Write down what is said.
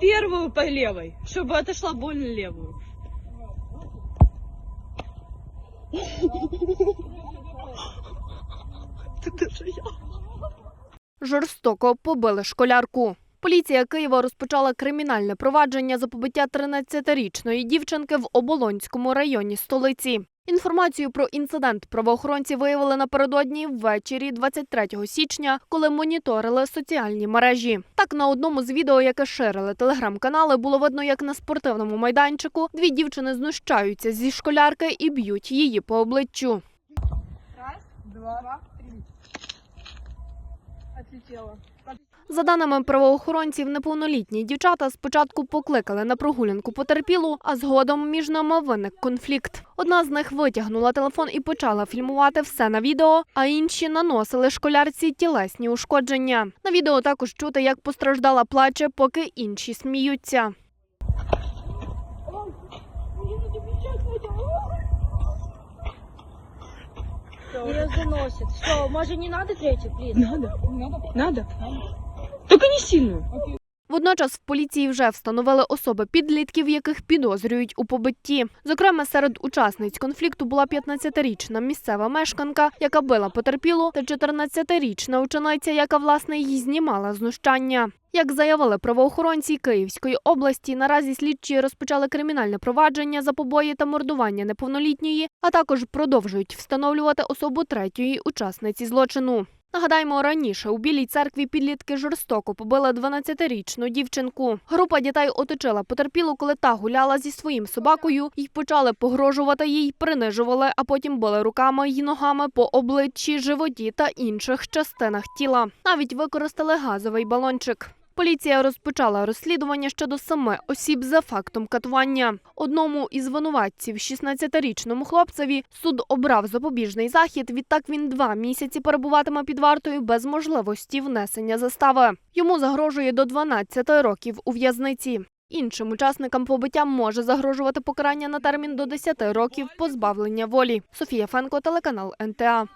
первую по левой, чтобы отошла больно левую. Жорстоко побили школярку. Поліція Києва розпочала кримінальне провадження за побиття 13-річної дівчинки в Оболонському районі столиці. Інформацію про інцидент правоохоронці виявили напередодні ввечері 23 січня, коли моніторили соціальні мережі. Так на одному з відео, яке ширили телеграм-канали, було видно, як на спортивному майданчику дві дівчини знущаються зі школярки і б'ють її по обличчю. Два, три. За даними правоохоронців, неповнолітні дівчата спочатку покликали на прогулянку потерпілу, а згодом між ними виник конфлікт. Одна з них витягнула телефон і почала фільмувати все на відео, а інші наносили школярці тілесні ушкодження. На відео також чути, як постраждала плаче, поки інші сміються. Ее заносит. Что, может не надо третью, плиз? Надо? Надо? Только не сильно. Водночас в поліції вже встановили особи підлітків, яких підозрюють у побитті. Зокрема, серед учасниць конфлікту була 15-річна місцева мешканка, яка била потерпілу, та 14-річна учениця, яка власне її знімала знущання. Як заявили правоохоронці Київської області, наразі слідчі розпочали кримінальне провадження за побої та мордування неповнолітньої, а також продовжують встановлювати особу третьої учасниці злочину. Нагадаємо, раніше у Білій церкві підлітки жорстоко побили 12-річну дівчинку. Група дітей оточила потерпілу, коли та гуляла зі своїм собакою і почали погрожувати їй, принижували, а потім били руками й ногами по обличчі, животі та інших частинах тіла. Навіть використали газовий балончик. Поліція розпочала розслідування щодо семи осіб за фактом катування. Одному із винуватців, 16-річному хлопцеві, суд обрав запобіжний захід. Відтак він два місяці перебуватиме під вартою без можливості внесення застави. Йому загрожує до 12 років у в'язниці. Іншим учасникам побиття може загрожувати покарання на термін до 10 років позбавлення волі. Софія Фенко, телеканал НТА.